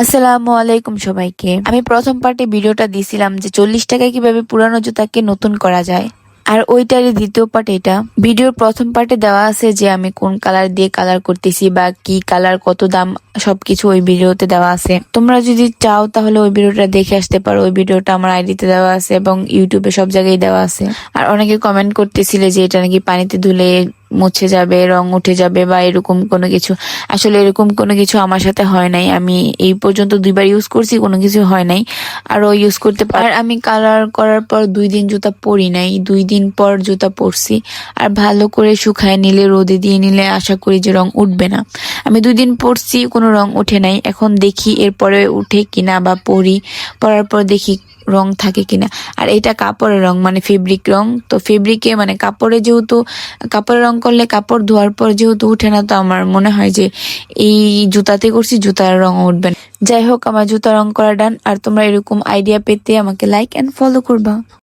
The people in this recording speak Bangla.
আসসালামু আলাইকুম সবাইকে। আমি প্রথম পার্টে ভিডিওটা দিছিলাম যে চল্লিশ টাকায় কীভাবে পুরানো জুতাকে নতুন করা যায়। আর ওইটারই দ্বিতীয় পার্ট এটা। ভিডিওর প্রথম পার্টে দেওয়া আছে যে আমি কোন কালার দিয়ে কালার করতেছি বা কি কালার, কত দাম, সবকিছু ওই ভিডিওতে দেওয়া আছে। তোমরা যদি চাও তাহলে ওই ভিডিওটা দেখে আসতে পারো। ওই ভিডিওটা আমার আইডিতে দেওয়া আছে এবং ইউটিউবে সব জায়গায় দেওয়া আছে। আর অনেকে কমেন্ট করতেছিলে যে এটা নাকি পানিতে ধুলে মুছে যাবে, রং উঠে যাবে বা এরকম কোনো কিছু। আসলে এরকম কোনো কিছু আমার সাথে হয় নাই। আমি এই পর্যন্ত দুইবার ইউজ করছি, কোনো কিছু হয় নাই। আরও ইউজ করতে পার আমি কালার করার পর দুই দিন জুতা পরি নাই। দুই দিন পর জুতা পরছি। আর ভালো করে শুকায় নিলে, রোদে দিয়ে নিলে আশা করি যে রং উঠবে না। আমি দুই দিন পরছি, কোনো রং উঠে নাই। এখন দেখি এরপরে উঠে কিনা বা পরি। পরার পর দেখি রং থাকে কিনা। আর এটা কাপড়ের রং মানে ফেব্রিক রং। তো ফেব্রিকে মানে কাপড়ে যেহেতু, কাপড়ের রং করলে কাপড় ধোয়ার পর যেহেতু উঠে না, তো আমার মনে হয় যে এই জুতাতে করছি, জুতার রং উঠবে যাই হোক, আমার জুতা রং করা ডান আর তোমরা এরকম আইডিয়া পেতে আমাকে লাইক এন্ড ফলো করবা।